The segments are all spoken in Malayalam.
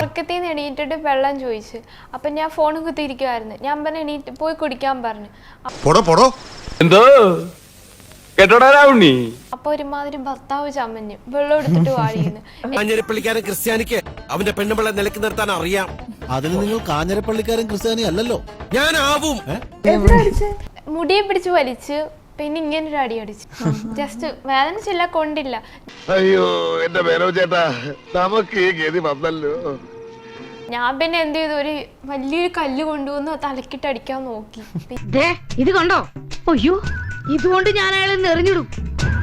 ഉറക്കത്തിൽ നിന്ന് എണീറ്റിട്ട് വെള്ളം ചോദിച്ചു. അപ്പൊ ഞാൻ ഫോൺ കുത്തിയിരിക്കുവായിരുന്നു. ഞാൻ പറഞ്ഞു എണീറ്റ് പോയി കുടിക്കാൻ പറഞ്ഞു. പൊടോ പൊടോ. എന്തോ? കേട്ടോടാ രാവുണ്ണി. അപ്പൊ ഒരുമാതിരി ഭർത്താവ് ചമഞ്ഞു വെള്ളം എടുത്തിട്ട് വാഴിയുന്നു കാഞ്ഞിരപ്പള്ളിക്കാരൻ ക്രിസ്ത്യാനിക്ക് അവന്റെ പെണ്ണുപിള്ള നിലയ്ക്ക് നിർത്താൻ അറിയാം. അതിന് നിങ്ങൾ കാഞ്ഞിരപ്പള്ളിക്കാരൻ ക്രിസ്ത്യാനി അല്ലല്ലോ ഞാനാവും മുടിയെ പിടിച്ച് വലിച്ച് പിന്നെ ഇങ്ങനെ ഒരു അടി അടിച്ചു ജസ്റ്റ് വേദനിച്ചില്ല കൊണ്ടില്ല. അയ്യോ എന്റെ മേനോ ചേട്ടാ നമുക്ക് ഈ ഗതി വന്നല്ലോ. ഞാൻ പിന്നെ എന്ത് ചെയ്തു? ഒരു വലിയൊരു കല്ല് കൊണ്ടുവന്ന് തലക്കിട്ട് അടിക്കാൻ നോക്കി. ദേ ഇത് കണ്ടോ? അയ്യോ ഇതുകൊണ്ട് ഞാൻ അയാളെ എറിഞ്ഞിടും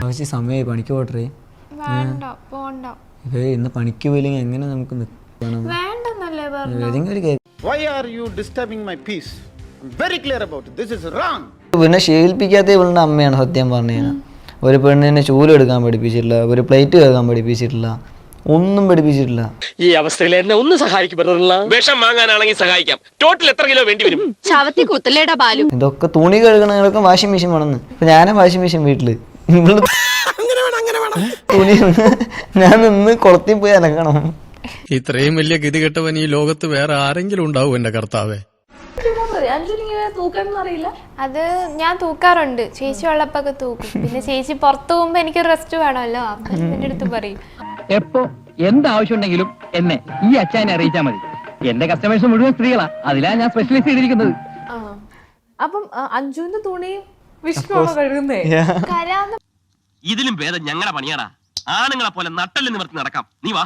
ആവശ്യ സമയമായി പണിക്ക് പോട്ടറേ വേണ്ട പോണ്ട. ഇന്ന് പണിക്ക് പോയില്ലെങ്കിൽ എങ്ങനെ നമുക്ക് വേണ്ടെന്നല്ലേ പറഞ്ഞു ഒരു കാര്യം you disturbing my peace? I'm very clear about it. This is wrong. പിന്നെ ശീലിപ്പിക്കാത്ത ഇവളുടെ അമ്മയാണ് സത്യം പറഞ്ഞു കഴിഞ്ഞാൽ ഒരു പെണ്ണിനെ ചൂലെടുക്കാൻ പഠിപ്പിച്ചിട്ടില്ല ഒരു പ്ലേറ്റ് കേൾക്കാൻ പഠിപ്പിച്ചിട്ടില്ല ഒന്നും പഠിപ്പിച്ചിട്ടില്ല. ഈ അവസ്ഥയിൽ എന്നെ ഒന്ന് സഹായിക്കും വിഷം വാങ്ങാനാണെങ്കിൽ സഹായിക്കാം. ടോട്ടൽ എത്ര കിലോ വേണ്ടി വരും? ചവത്തി കുത്തലേടാ ബാലു. ഇതൊക്കെ തുണി കഴുകണങ്ങളൊക്കെ വാഷിംഗ് മെഷീൻ വേണം ഇപ്പൊ ഞാനാ വാഷിംഗ് മെഷീൻ വീട്ടിൽ. തുണി ഞാൻ നിന്ന് കുളത്തിൽ പോയി അനക്കണം ഇത്രയും വലിയ ഗതികെട്ടവൻ ഈ ലോകത്ത് വേറെ ആരെങ്കിലും ഉണ്ടാവും എന്റെ കർത്താവേ. അത് ഞാൻ തൂക്കാറുണ്ട്. ചേച്ചി ഉള്ളപ്പൊക്കെ തൂക്കും. പിന്നെ ചേച്ചി പുറത്തു പോകുമ്പോ എനിക്ക് റെസ്റ്റ് വേണമല്ലോ. അപ്പൊ എന്റെ അടുത്ത് പറയും. എപ്പോ എന്താവശ്യം ഉണ്ടെങ്കിലും എന്നെ ഈ അച്ഛനെ അറിയിച്ചാൽ മതി. എന്റെ കസ്റ്റമേഴ്സ് മുഴുവൻ സ്ത്രീകളാ. അതിലാ ഞാൻ സ്പെഷ്യലൈസ് ചെയ്തിരിക്കുന്നത്. അപ്പം അഞ്ജുവിന്റെ തുണി വിഷ്ണുവാണോ കഴുകുന്നേ? ഇതിലും ഭേദം ഞങ്ങളുടെ പണിയാടാ. ആണുങ്ങളെ പോലെ നട്ടൽ നിവർത്തി നടക്കാം. നീ വാ.